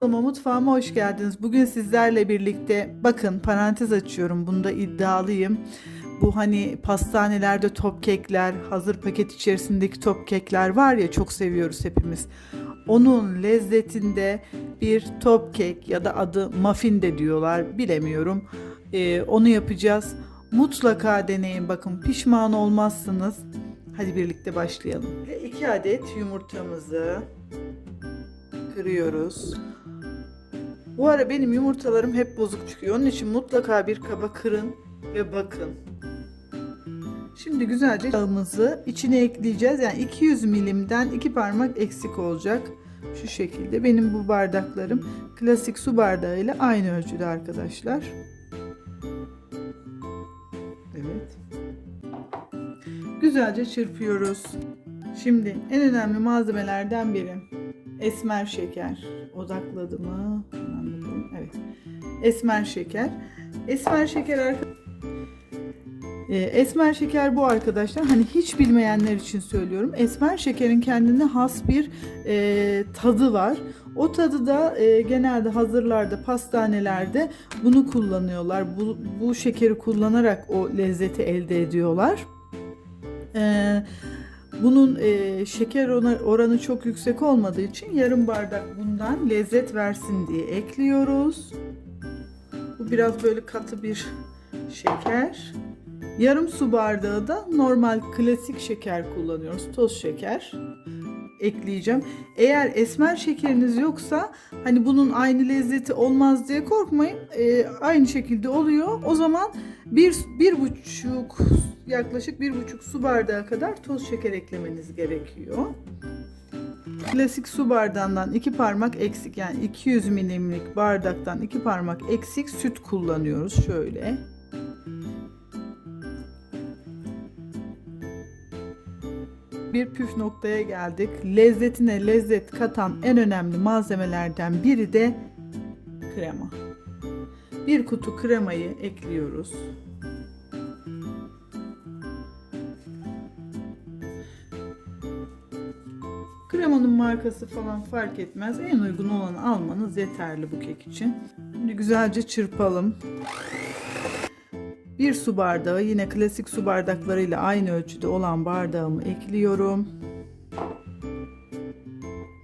Kanalıma, Mutfağıma hoş geldiniz. Bugün sizlerle birlikte bakın parantez açıyorum. Bunda iddialıyım. Bu hani pastanelerde top kekler, hazır paket içerisindeki top kekler var ya çok seviyoruz hepimiz. Onun lezzetinde bir top kek ya da adı muffin de diyorlar bilemiyorum. Ee, onu yapacağız. Mutlaka deneyin bakın pişman olmazsınız. Hadi birlikte başlayalım. 2 adet yumurtamızı kırıyoruz. Bu ara benim yumurtalarım hep bozuk çıkıyor. Onun için mutlaka bir kaba kırın ve bakın. Şimdi güzelce yağımızı içine ekleyeceğiz. Yani 200 milimden iki parmak eksik olacak. Şu şekilde. Benim bu bardaklarım klasik su bardağıyla aynı ölçüde arkadaşlar. Evet. Güzelce çırpıyoruz. Şimdi en önemli malzemelerden biri esmer şeker. Odakladı mı? Evet. Esmer şeker. Esmer şeker arka- Ee, Esmer şeker bu arkadaşlar. Hani hiç bilmeyenler için söylüyorum. Esmer şekerin kendine has bir e, tadı var. O tadı da e, genelde hazırlarda, pastanelerde bunu kullanıyorlar. Bu, bu şekeri kullanarak o lezzeti elde ediyorlar. Eee bunun e, şeker oranı çok yüksek olmadığı için yarım bardak bundan lezzet versin diye ekliyoruz. Bu biraz böyle katı bir şeker. Yarım su bardağı da normal klasik şeker kullanıyoruz. Toz şeker ekleyeceğim. Eğer esmer şekeriniz yoksa hani bunun aynı lezzeti olmaz diye korkmayın. E, aynı şekilde oluyor. O zaman bir, bir buçuk yaklaşık bir buçuk su bardağı kadar toz şeker eklemeniz gerekiyor. Klasik su bardağından iki parmak eksik yani 200 milimlik bardaktan iki parmak eksik süt kullanıyoruz şöyle. Bir püf noktaya geldik. Lezzetine lezzet katan en önemli malzemelerden biri de krema. Bir kutu kremayı ekliyoruz. Kremanın markası falan fark etmez. En uygun olanı almanız yeterli bu kek için. Şimdi güzelce çırpalım. Bir su bardağı yine klasik su bardaklarıyla aynı ölçüde olan bardağımı ekliyorum.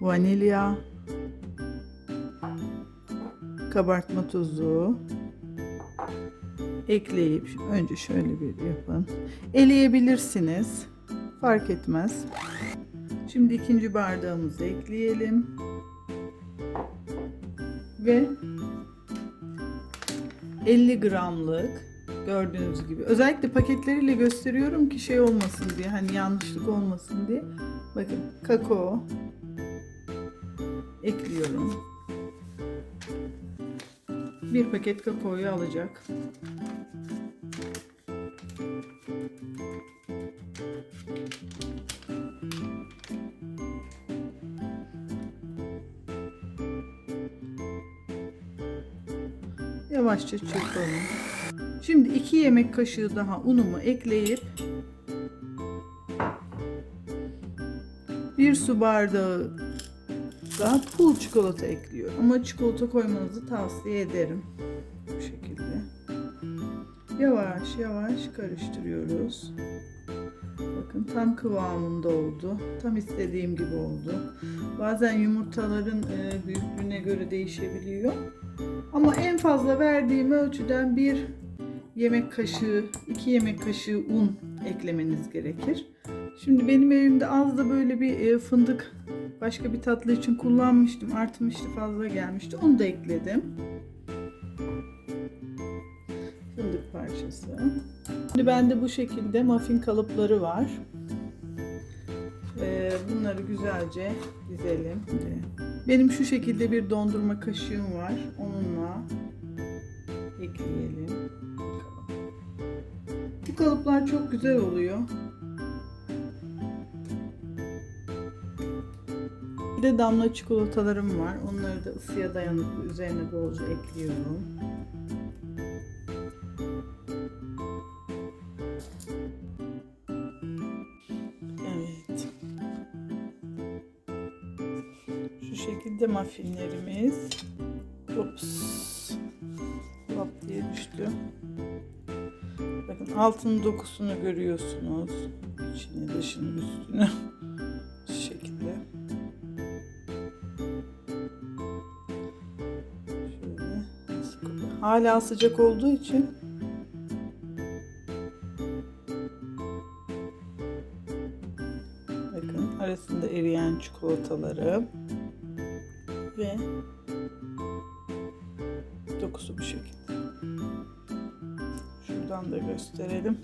Vanilya. Kabartma tozu. Ekleyip önce şöyle bir yapın. Eleyebilirsiniz. Fark etmez. Şimdi ikinci bardağımızı ekleyelim. Ve 50 gramlık gördüğünüz gibi. Özellikle paketleriyle gösteriyorum ki şey olmasın diye. Hani yanlışlık olmasın diye. Bakın kakao ekliyorum. Bir paket kakaoyu alacak. Yavaşça çırpalım. Şimdi 2 yemek kaşığı daha unumu ekleyip bir su bardağı da pul çikolata ekliyorum. Ama çikolata koymanızı tavsiye ederim. Bu şekilde. Yavaş yavaş karıştırıyoruz. Bakın tam kıvamında oldu. Tam istediğim gibi oldu. Bazen yumurtaların e, büyüklüğüne göre değişebiliyor. Ama en fazla verdiğim ölçüden bir yemek kaşığı, iki yemek kaşığı un eklemeniz gerekir. Şimdi benim evimde az da böyle bir e, fındık başka bir tatlı için kullanmıştım. Artmıştı fazla gelmişti. Onu da ekledim. Fındık parçası. Şimdi bende bu şekilde muffin kalıpları var. Bunları güzelce dizelim. Benim şu şekilde bir dondurma kaşığım var. Onunla ekleyelim. Bu kalıplar çok güzel oluyor. Bir de damla çikolatalarım var. Onları da ısıya dayanıklı üzerine bolca ekliyorum. Evet. Şu şekilde de muffinlerimiz. Ups. Diye düştü. Bakın altın dokusunu görüyorsunuz. İçini dışını üstünü. Şu şekilde. Şöyle. Hala sıcak olduğu için Bakın arasında eriyen çikolataları ve dokusu bu şekilde. Şuradan da gösterelim.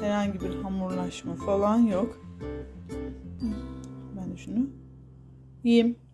Herhangi bir hamurlaşma falan yok. Ben şunu yiyeyim.